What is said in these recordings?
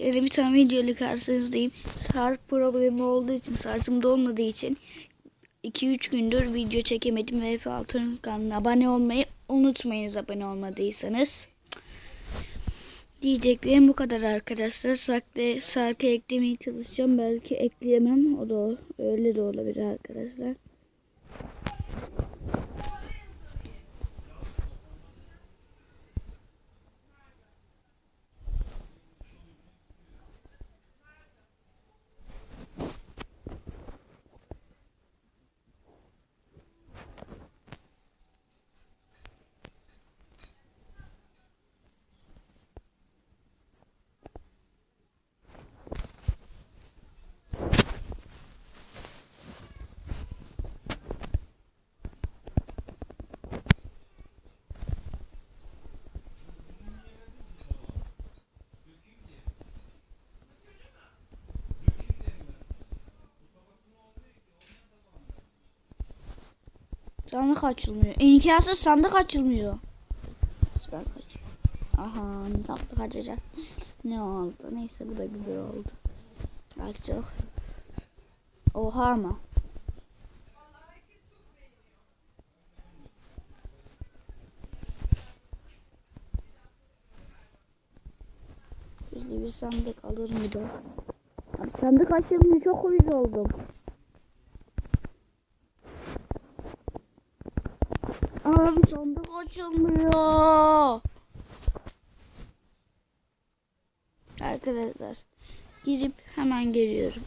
Yeni bir tane video ile karşınızdayım. Şarj problemi olduğu için, şarjım olmadığı için 2-3 gündür video çekemedim. ve F6'nın kanalına abone olmayı unutmayınız abone olmadıysanız. Diyeceklerim bu kadar arkadaşlar. Saklı şarkı eklemeye çalışacağım. Belki ekleyemem. O da öyle de olabilir arkadaşlar. Sandık açılmıyor. İmkansız sandık açılmıyor. Ben kaç. Aha sandık açacak. Ne oldu? Neyse bu da güzel oldu. Az çok. Oha ama. Gizli bir sandık de. Abi sandık açılmıyor. Çok uyuz oldum. Abi sandık açılmıyor. Arkadaşlar girip hemen geliyorum.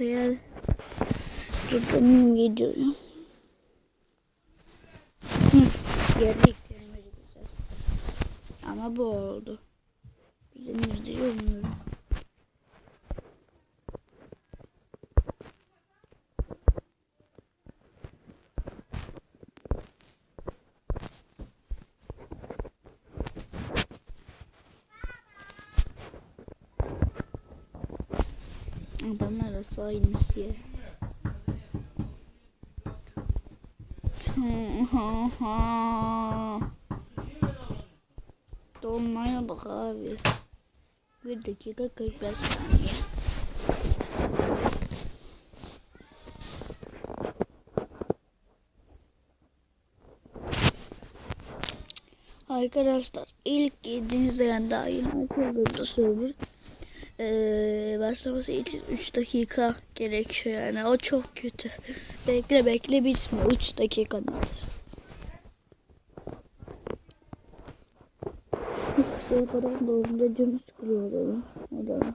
Veya durdum gidiyorum. Geldik. Ama bu oldu. Bizim yüzde olmuyor. Adamlar aşağı inmiş ya. Dolmaya bak abi. Bir dakika 45 saniye. Arkadaşlar ilk girdiğinizde yani dahil burada server ee, başlaması için 3 dakika gerekiyor yani o çok kötü. Bekle bekle bitmiyor 3 dakika nedir? Şey kadar doğumda canı sıkılıyor adamın. Adamın.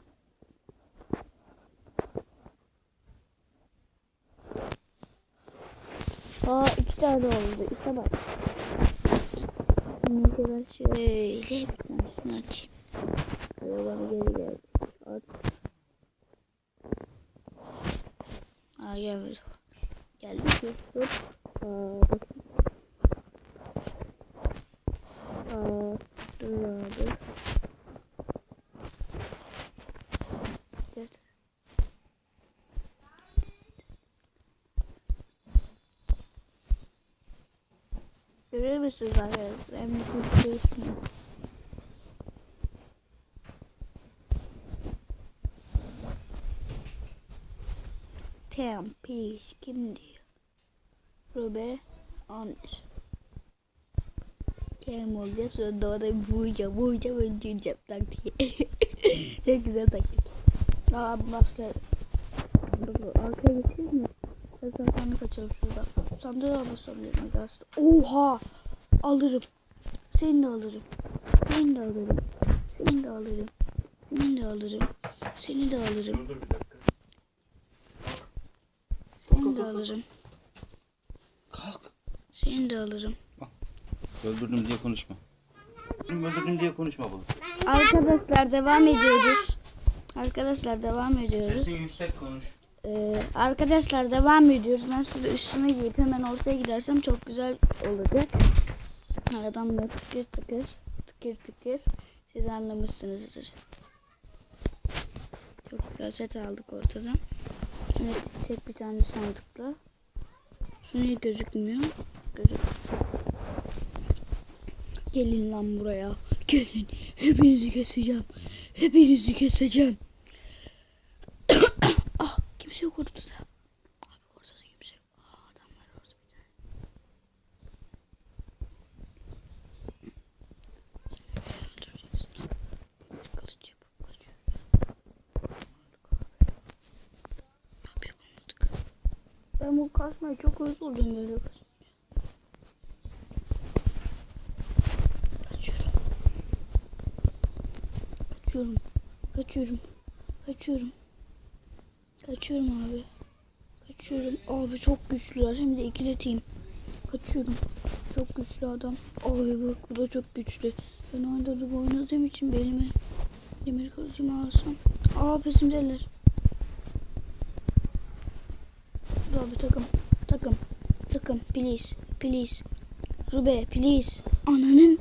Aa iki tane oldu. İşte bak. Şimdi ben açayım. Bana geri geldi. At. Aa gelmedi. Geldi. Hop. Aa dur abi. Evet. Görüyor musunuz arkadaşlar? Mutlu ismi. Tam piş kim diyor? Robe Anır. Kem olacak sonra doğada boyayacağım boyayacağım öldüreceğim taktiği. Çok güzel taktik. Aa. Dur, Arkaya geçeyim mi? Tekrar sandık açalım şurada. Sandığı basamıyorum arkadaşlar. Oha! Alırım. Seni de alırım. Seni de alırım. Seni de alırım. Seni de alırım. Seni de alırım. Dur bir dakika. Seni de alırım. Kalk. Seni de alırım. Öldürdüm diye konuşma. Öldürdüm diye konuşma bunu. Arkadaşlar devam ediyoruz. Arkadaşlar devam ediyoruz. Sesin yüksek konuş. Ee, arkadaşlar devam ediyoruz. Ben şöyle üstüme giyip hemen ortaya gidersem çok güzel olacak. Aradan böyle tıkır tıkır tıkır tıkır siz anlamışsınızdır. Çok güzel set aldık ortadan. Evet tek bir tane sandıkla. Şu niye gözükmüyor? Gözük. Gelin lan buraya. Gelin hepinizi keseceğim. Hepinizi keseceğim. ah kimse yok ortada. Abi ortada kimse yok. Aa, adamlar orada bir tane. Sen beni öldüreceksin. Kılıç yapıp kaçıyoruz. Abi yapamadık. Ben bu kasmayı çok oldum böyle kasmayı. Kaçıyorum. Kaçıyorum. Kaçıyorum. Kaçıyorum. Kaçıyorum abi. Kaçıyorum. Abi çok güçlüler. Hem de ikileteyim. Kaçıyorum. Çok güçlü adam. Abi bak bu da çok güçlü. Ben oynadım oynadığım için belime demir kılıcımı alsam. Aa pesimdeler. Dur abi takım. Takım. Takım. Please. Please. Rube please. Ananın.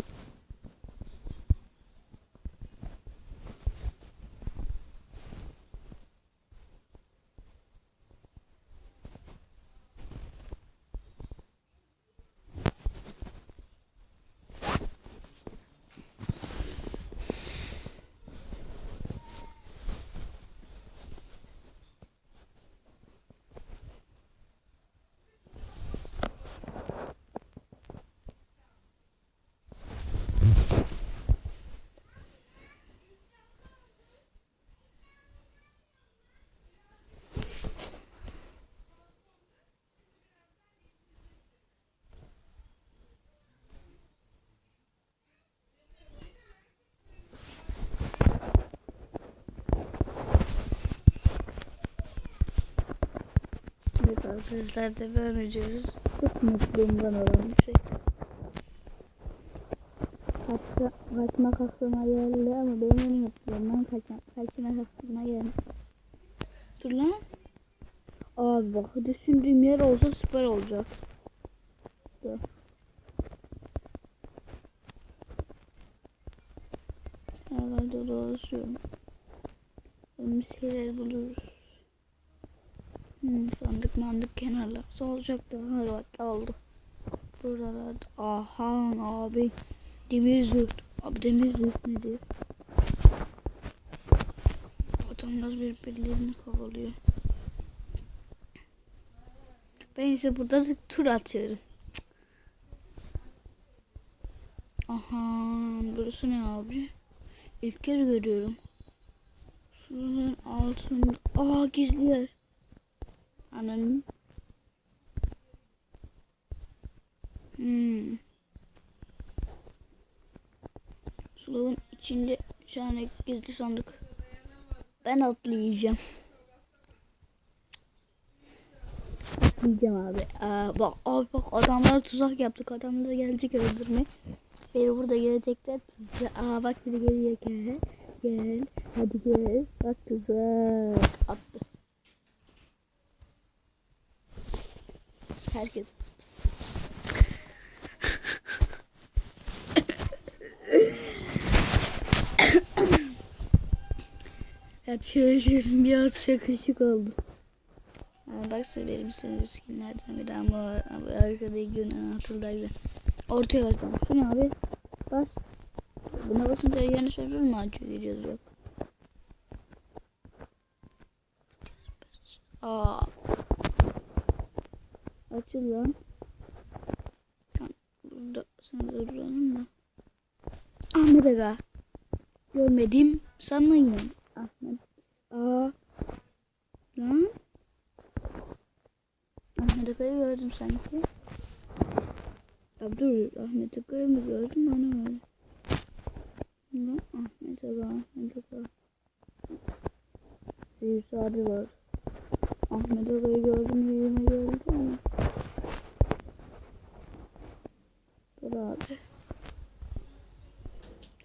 Evet arkadaşlar devam ediyoruz. Sırf mutluluğumdan olan bir şey. Kaçta, kaçmak aklıma geldi ama benim en mutluluğumdan kaçmak, kaçmak aklıma geldi. Dur lan. Abi bak düşündüğüm yer olsa süper olacak. Dur. Herhalde dolaşıyorum. Bir şeyler buluruz. Hmm, sandık mandık kenarlar. Olacak da hadi bak oldu. Buralarda. Aha abi. Demir zürt. Abi demir zürt nedir? Adamlar birbirlerini kovalıyor. Ben ise burada da tur atıyorum. Aha burası ne abi? İlk kez görüyorum. Surun altında. Aa gizli yer. Ananın. Hmm. Sulavın içinde bir tane gizli sandık. Ben atlayacağım. Atlayacağım abi. Aa, bak abi bak adamlar tuzak yaptık. Adamlar gelecek öldürme. Beni burada gelecekler. Aa bak biri geliyor gel. Gel. Hadi gel. Bak tuzak. Herkes. Hep şöyle şöyle bir at yakışık oldu. Ha, bak söylerim misiniz skinlerden biri ama, ama arkadaki günün hatırlayın. Ortaya basacağım. Şu ne abi? Bas. Buna basınca yeni server mı açıyor gidiyoruz yok. Aa. Açıl lan. Tamam, Burada sana duralım da. Ahmet Aga. Görmedim sanmayın. Ahmet. Aa. Lan. Ahmet Aga'yı gördüm sanki. Ya dur Ahmet Aga'yı mı gördüm onu öyle. Lan Ahmet Aga, Ahmet Aga. Seyir abi var. Ahmet Aga'yı gördüm, yüzüme gördüm ama. Dur abi.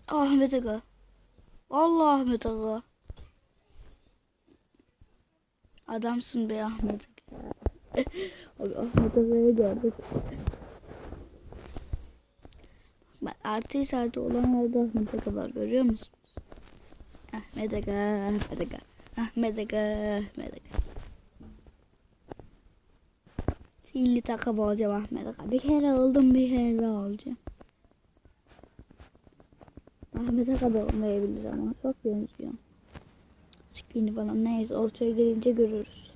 Ahmet Aga. Vallahi Ahmet Aga. Adamsın be Ahmet Aga. Abi Ahmet Aga'yı gördük. Bak artı işareti olan yerde Ahmet Aga var görüyor musunuz? Ahmet Aga, Ahmet Aga. Ahmet Aga, Ahmet Aga. Filli takım olacağım Ahmet Aga. Bir kere oldum bir kere daha olacağım. Ahmet'e kadar olmayabilir ama çok benziyor. Sikliğini falan neyse ortaya gelince görürüz.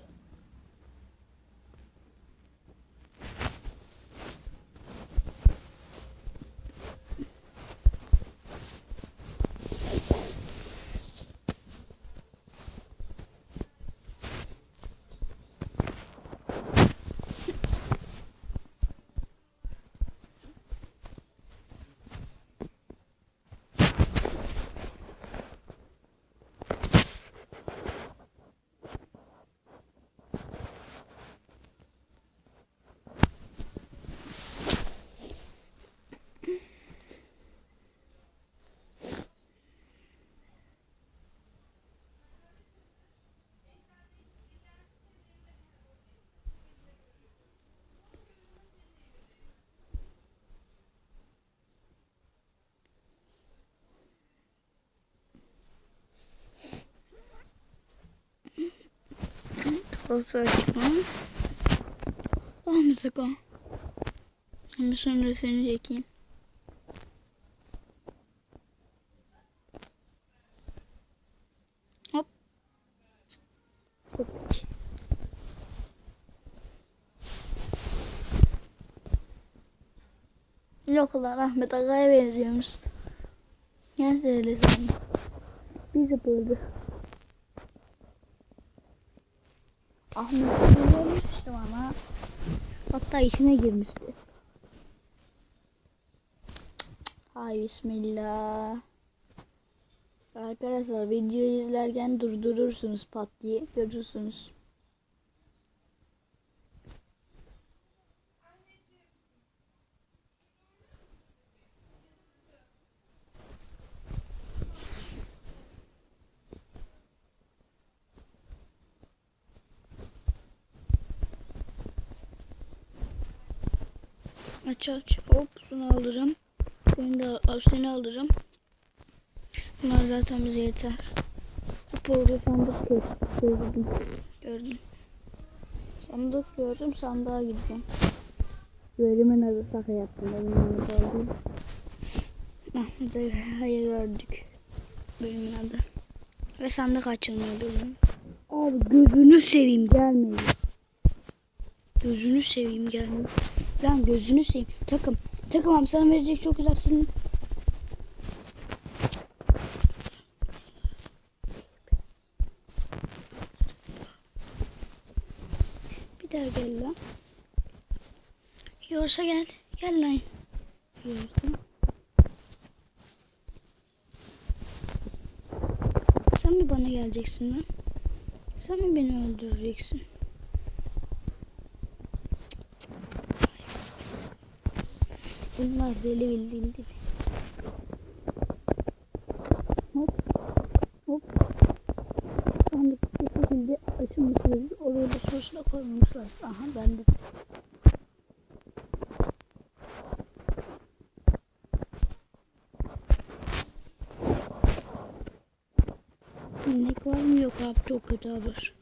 Olsa açma. Ahmet Aga. Ama sonra seni çekeyim. Hop. Köpek. Yok lan Ahmet Aga'ya benziyormuş. Gel öyle sen. Bizi buldu. Ahmet'i görmüştüm ama hatta içine girmişti. Hay bismillah. Arkadaşlar videoyu izlerken durdurursunuz pat diye görürsünüz. Aç aç. Hop şunu alırım. De al, seni alırım. Bunlar zaten bize yeter. Hop orada sandık gör- gördüm. Gördüm. Sandık gördüm sandığa gideceğim. Bölümün adı Saka yaptım. Benim yanımda olduğum. Ahmet Aga'yı gördük. Bölümün adı. Ve sandık açılmıyor bölüm. Abi gözünü seveyim gelmeyin. Gözünü seveyim gelmeyin. Lan gözünü seveyim. Takım. Takım abi sana verecek çok güzel senin. Bir daha gel lan. Yorsa gel. Gel lan. Yorsa. Sen mi bana geleceksin lan? Sen mi beni öldüreceksin? Bunlar deli bildiğin deli. Hop. Hop. Sandık bir şekilde açılmış oraya da sosla koymuşlar. Aha ben de. İnek var mı? Yok abi çok kötü haber.